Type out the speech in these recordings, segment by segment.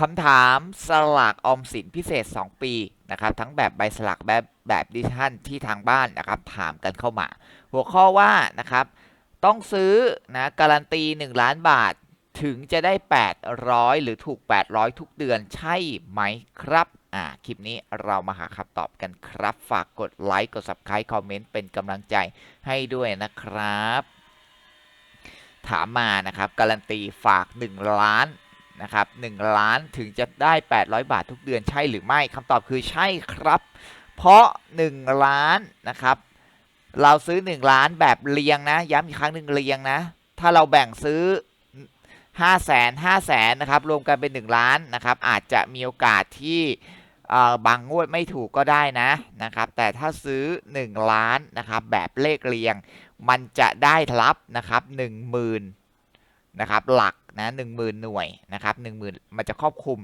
คำถามสลากออมสินพิเศษ 2 ปีนะครับทั้งแบบใบสลากแบบแบบดิจิทัลที่ทางบ้านนะครับถามกันเข้ามา หัวข้อว่านะครับต้องซื้อนะการันตี 1 ล้านบาทถึงจะได้ 800 หรือถูก 800 ทุกเดือนใช่ไหมครับอ่าคลิปนี้เรามาหาคำตอบกันครับ ฝากกดไลค์กด Subscribe คอมเมนต์เป็นกำลังใจให้ด้วยนะครับ ถามมานะครับการันตีฝาก 1 ล้าน นะครับ1ล้านถึงจะได้ 800 บาททุกเดือนใช่หรือไม่คำตอบคือใช่ครับ เพราะ 1 ล้านนะครับ เราซื้อ 1 ล้านแบบเรียงนะ ย้ำอีกครั้งหนึ่งเรียงนะ ถ้าเราแบ่งซื้อ 5 0 0แสน5แสนนะครับรวมกันเป็น 1 ล้านนะครับ อาจจะมีโอกาสที่เออบางงวดไม่ถูกก็ได้นะนะครับ แต่ถ้าซื้อ 1 ล้านนะครับ แบบเลขเรียง มันจะได้รับนะครับ 10,000นะครับหลัก นะ10,000หน่วยนะครับ10,000มันจะครอบคลุม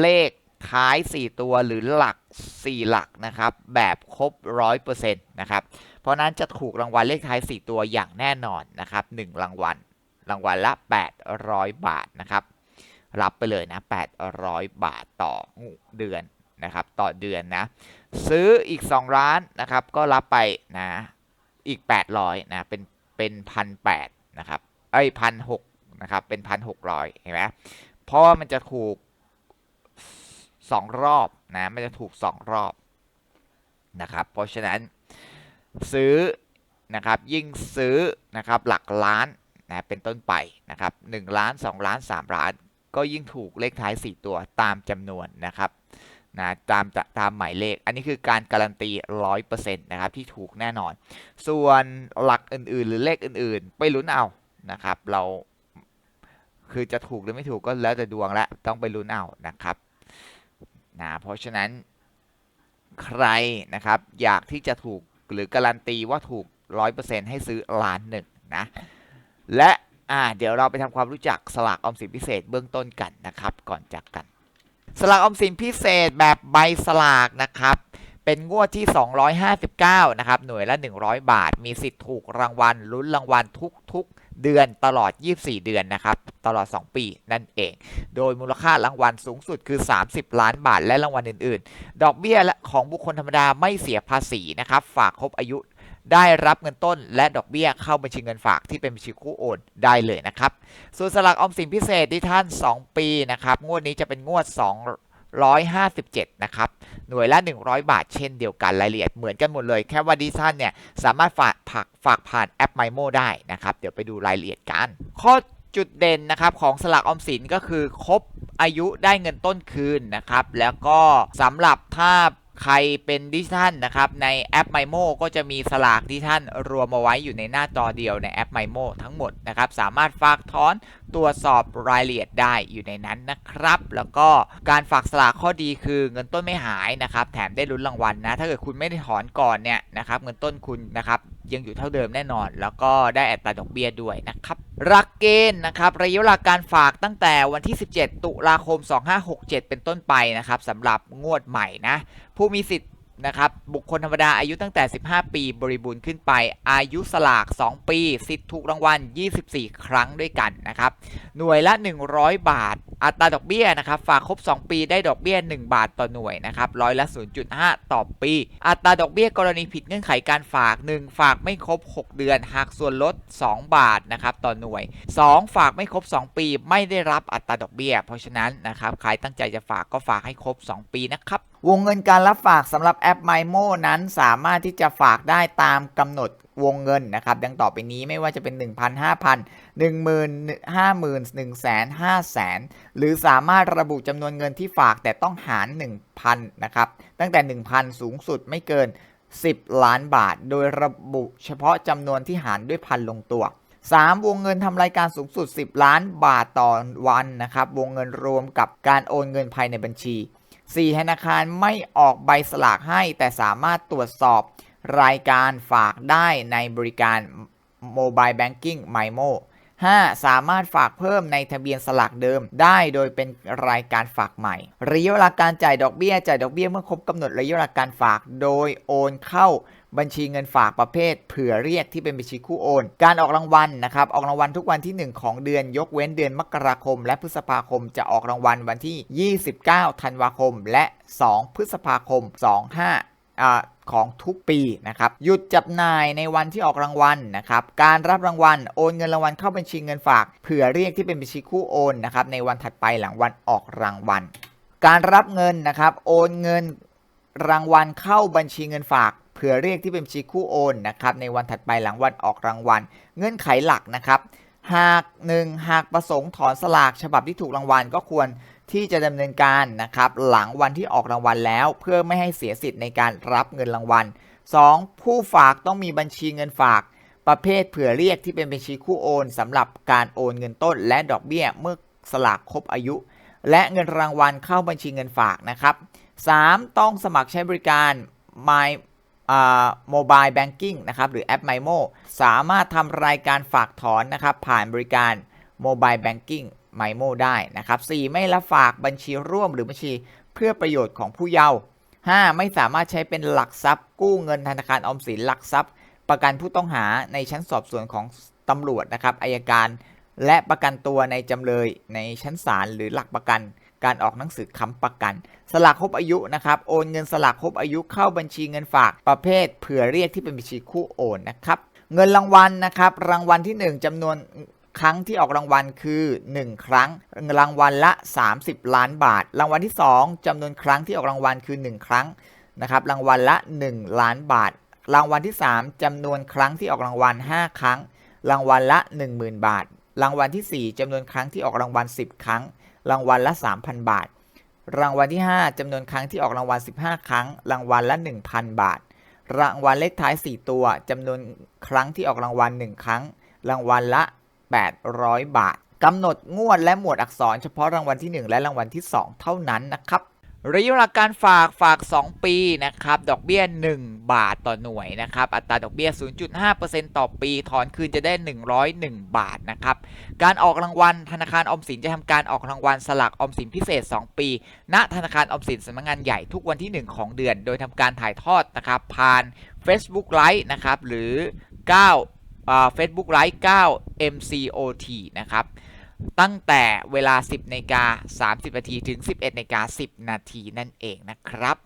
เลขท้าย 4 ตัวหรือหลัก 4 หลักนะครับ แบบครบ 100%นะครับ เพราะนั้นจะถูกรางวัลเลขท้าย 4 ตัวอย่างแน่นอนนะครับ1รางวัลรางวัลละ 800 บาทนะครับ รับไปเลยนะ 800 บาทต่อเดือนนะครับ ต่อเดือนนะ ซื้ออีก2ล้านนะครับ ก็รับไปนะ อีก 800นะ เป็น เป็นพันแนะครับ เอ้ยพันหก นะครับเป็นพันหกร้อยเห็นไหมเพราะว่ามันจะถูก2รอบนะมันจะถูก2รอบนะครับเพราะฉะนั้นซื้อนะครับยิ่งซื้อนะครับหลักล้านนะเป็นต้นไปนะครับ1ล้าน 2 ล้าน 3 ล้าน ก็ยิ่งถูกเลขท้าย 4 ตัวตามจำนวนนะครับนะตามตามหมายเลข อันนี้คือการการันตี 100%นะครับที่ถูกแน่นอน ส่วนหลักอื่นๆ หรือเลขอื่นๆ ไปลุ้นเอานะครับเรา คือจะถูกหรือไม่ถูกก็แล้วแต่ดวงละต้องไปลุ้นเอานะครับนะเพราะฉะนั้นใครนะครับอยากที่จะถูกหรือการันตีว่าถูก 100%ให้ซื้อล้านหนึ่งนะและอ่าเดี๋ยวเราไปทำความรู้จักสลากออมสินพิเศษเบื้องต้นกันนะครับ ก่อนจากกัน สลากออมสินพิเศษแบบใบสลากนะครับเป็นงวดที่ 259 นะครับ หน่วยละ 100 บาท มีสิทธิ์ถูกรางวัลลุ้นรางวัลทุกๆ เดือนตลอด 24 เดือนนะครับ ตลอด 2 ปีนั่นเอง โดยมูลค่ารางวัลสูงสุดคือ 30 ล้านบาทและรางวัลอื่น ๆ ดอกเบี้ยและของบุคคลธรรมดาไม่เสียภาษีนะครับ ฝากครบอายุได้รับเงินต้นและดอกเบี้ยเข้าบัญชีเงินฝากที่เป็นบัญชีคู่โอนได้เลยนะครับ ส่วนสลากออมสินพิเศษที่ท่าน 2 ปีนะครับ งวดนี้จะเป็นงวด 157 นะครับ หน่วยละ 100 บาทเช่นเดียวกันรายละเอียดเหมือนกันหมดเลย แค่ว่าดิท่านเนี่ยสามารถฝากผักฝากผ่านแอปไมโมได้นะครับ เดี๋ยวไปดูรายละเอียดกัน ข้อจุดเด่นนะครับของสลากออมสินก็คือครบอายุได้เงินต้นคืนนะครับ แล้วก็สำหรับถ้า ใครเป็นดิจิทัลนะครับ ในแอป MyMo ก็จะมีสลากดิจิทัลรวมเอาไว้อยู่ในหน้าจอเดียวในแอป MyMo ทั้งหมดนะครับ สามารถฝากถอนตรวจสอบรายละเอียดได้อยู่ในนั้นนะครับ แล้วก็การฝากสลากข้อดีคือเงินต้นไม่หายนะครับ แถมได้ลุ้นรางวัลนะ ถ้าเกิดคุณไม่ได้ถอนก่อนเนี่ยนะครับ เงินต้นคุณนะครับ ยังอยู่เท่าเดิมแน่นอน แล้วก็ได้อัตราดอกเบี้ยด้วยนะครับหลักเกณฑ์นะครับระยะเวลาการฝากตั้งแต่วันที่ 17 ตุลาคม 2567 เป็นต้นไปนะครับสำหรับงวดใหม่นะผู้มีสิทธิ์ นะครับ บุคคลธรรมดาอายุตั้งแต่ 15 ปีบริบูรณ์ขึ้นไป อายุสลาก 2 ปี สิทธิ์ถูกรางวัล 24 ครั้งด้วยกันนะครับ หน่วยละ 100 บาท อัตราดอกเบี้ยนะครับ ฝากครบ 2 ปีได้ดอกเบี้ย 1 บาทต่อหน่วยนะครับ ร้อยละ 0.5 ต่อปี อัตราดอกเบี้ยกรณีผิดเงื่อนไขการฝาก 1 ฝากไม่ครบ 6 เดือนหากส่วนลด 2 บาทนะครับต่อหน่วย 2 ฝากไม่ครบ 2 ปี ไม่ได้รับอัตราดอกเบี้ย เพราะฉะนั้นนะครับ ใครตั้งใจจะฝากก็ฝากให้ครบ 2 ปีนะครับ วงเงินการรับฝากสำหรับแอป MyMo นั้นสามารถที่จะฝากได้ตามกำหนดวงเงินนะครับ ดังต่อไปนี้ไม่ว่าจะเป็น1,000 5,000 10,000 50,000 100,000 500,000 หรือสามารถระบุจำนวนเงินที่ฝากแต่ต้องหาร 1,000 นะครับ ตั้งแต่ 1,000 สูงสุดไม่เกิน 10 ล้านบาท โดยระบุเฉพาะจำนวนที่หารด้วยพันลงตัว 3. วงเงินทำรายการสูงสุด 10 ล้านบาทต่อวันนะครับ วงเงินรวมกับการโอนเงินภายในบัญชี 4. ธนาคารไม่ออกใบสลากให้ แต่สามารถตรวจสอบรายการฝากได้ในบริการ Mobile Banking MyMo 5. สามารถฝากเพิ่มในทะเบียนสลากเดิม ได้โดยเป็นรายการฝากใหม่ ระยะเวลาการจ่ายดอกเบี้ยจ่ายดอกเบี้ยเมื่อครบกำหนดระยะเวลาการฝาก โดยโอนเข้าบัญชีเงินฝากประเภท เผื่อเรียกที่เป็นบัญชีคู่โอน การออกรางวัลนะครับ ออกรางวัลทุกวันที่ 1 ของเดือน ยกเว้นเดือนมกราคม และพฤษภาคมจะออกรางวัลวันที่ 29 ธันวาคม และ 2 พฤษภาคม 25 อของทุกปีนะครับหยุดจับนายในวันที่ออกรางวัลนะครับการรับรางวัลโอนเงินรางวัลเข้าบัญชีเงินฝากเผื่อเรียกที่เป็นบัญชีคู่โอนนะครับในวันถัดไปหลังวันออกรางวัล การรับเงินนะครับโอนเงินรางวัลเข้าบัญชีเงินฝากเผื่อเรียกที่เป็นบัญชีคู่โอนนะครับในวันถัดไปหลังวันออกรางวัล เงื่อนไขหลักนะครับหาก 1. หากประสงค์ถอนสลากฉบับที่ถูกรางวัลก็ควร ที่จะดำเนินการนะครับหลังวันที่ออกรางวัลแล้ว เพื่อไม่ให้เสียสิทธิ์ในการรับเงินรางวัล 2. ผู้ฝากต้องมีบัญชีเงินฝาก ประเภทเผื่อเรียกที่เป็นบัญชีคู่โอนสำหรับการโอนเงินต้น และดอกเบี้ยเมื่อสลากครบอายุ และเงินรางวัลเข้าบัญชีเงินฝากนะครับ 3. ต้องสมัครใช้บริการ My โมบายแบงกิ้งนะครับหรือแอป MyMo สามารถทำรายการฝากถอนนะครับผ่านบริการโมบายแบงกิ้ง MyMo ได้นะครับ 4. ไม่รับฝากบัญชีร่วมหรือบัญชีเพื่อประโยชน์ของผู้เยาว์ 5. ไม่สามารถใช้เป็นหลักทรัพย์ กู้เงินธนาคารออมสินหลักทรัพย์ ประกันผู้ต้องหาในชั้นสอบสวนของตำรวจนะครับอายการ และประกันตัวในจำเลยในชั้นศาลหรือหลักประกัน การออกหนังสือค้ำประกัน สลากครบอายุนะครับโอนเงินสลากครบอายุเข้าบัญชีเงินฝากประเภทเผื่อเรียกที่เป็นบัญชีคู่โอนนะครับเงินรางวัลนะครับรางวัลที่ 1จำนวน ครั้งที่ออกรางวัลคือ 1 ครั้ง รางวัลละ 30 ล้านบาท รางวัลที่ 2จำนวนครั้งที่ออกรางวัลคือ 1 ครั้งนะครับรางวัลละ 1 ล้านบาท รางวัลที่ 3จำนวนครั้งที่ออกรางวัล 5 ครั้ง รางวัลละ 10,000 บาท รางวัลที่ 4จำนวนครั้งที่ออกรางวัล 10 ครั้ง รางวัลละ 3,000 บาท รางวัลที่ 5จำนวนครั้งที่ออกรางวัล 15 ครั้ง รางวัลละ 1,000 บาท รางวัลเลขท้าย 4 ตัวจำนวนครั้งที่ออกรางวัล 1 ครั้ง รางวัลละ 800 บาทกำหนดงวดและหมวดอักษรเฉพาะรางวัลที่ 1 และรางวัลที่ 2 เท่านั้นนะครับระยะเวลาการฝากฝาก 2 ปีนะครับดอกเบี้ย 1 บาทต่อหน่วยนะครับอัตราดอกเบี้ย 0.5%ต่อปีถอนคืนจะได้ 101 บาทนะครับการออกรางวัลธนาคารออมสินจะทำการออกรางวัลสลากออมสินพิเศษ 2 ปี ณธนาคารออมสินสำนักงานใหญ่ทุกวันที่ 1 ของเดือน โดยทำการถ่ายทอดนะครับผ่าน Facebook Live นะครับหรือ 9 Facebook Live 9 MCOT นะครับตั้งแต่เวลา 10นาฬิกา30นาทีถึง 11นาฬิกา10 นาทีนั่นเองนะครับ